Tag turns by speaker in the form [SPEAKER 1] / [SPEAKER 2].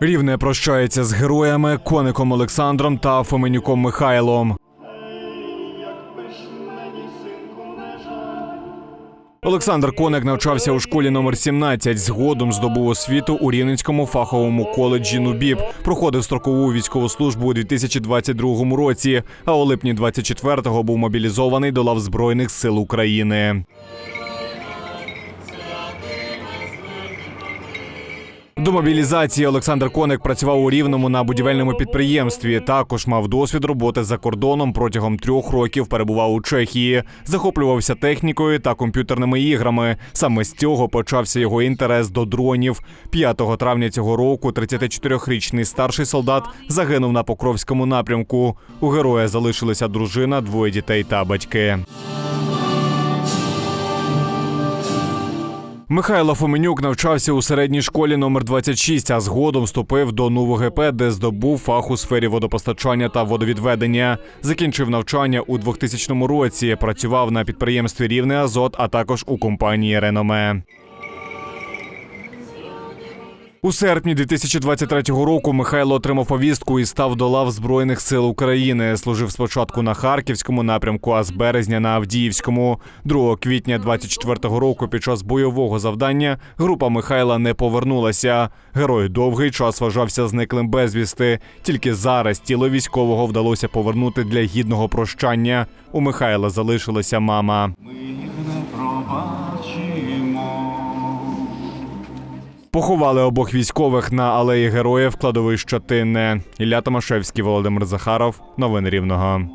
[SPEAKER 1] Рівне прощається з героями Коником Олександром та Фоменюком Михайлом. Олександр Коник навчався у школі номер 17. Згодом здобув освіту у Рівненському фаховому коледжі НУБІП. Проходив строкову військову службу у 2022 році. А у липні 24-го був мобілізований до лав Збройних сил України. До мобілізації Олександр Коник працював у Рівному на будівельному підприємстві. Також мав досвід роботи за кордоном протягом трьох років. Перебував у Чехії, захоплювався технікою та комп'ютерними іграми. Саме з цього почався його інтерес до дронів. 5 травня цього року 34-річний старший солдат загинув на Покровському напрямку. У героя залишилися дружина, двоє дітей та батьки. Михайло Фоменюк навчався у середній школі номер 26, а згодом вступив до НУВГП, де здобув фах у сфері водопостачання та водовідведення. Закінчив навчання у 2000 році. Працював на підприємстві Рівне Азот, а також у компанії Реноме. У серпні 2023 року Михайло отримав повістку і став до лав Збройних сил України. Служив спочатку на Харківському напрямку, а з березня на Авдіївському. 2 квітня 24 року під час бойового завдання група Михайла не повернулася. Герой довгий час вважався зниклим безвісти. Тільки зараз тіло військового вдалося повернути для гідного прощання. У Михайла залишилася мама.
[SPEAKER 2] Ми не.
[SPEAKER 1] Поховали обох військових на алеї героїв кладовища Тинне. Ілля Томашевський, Володимир Захаров. Новини Рівного.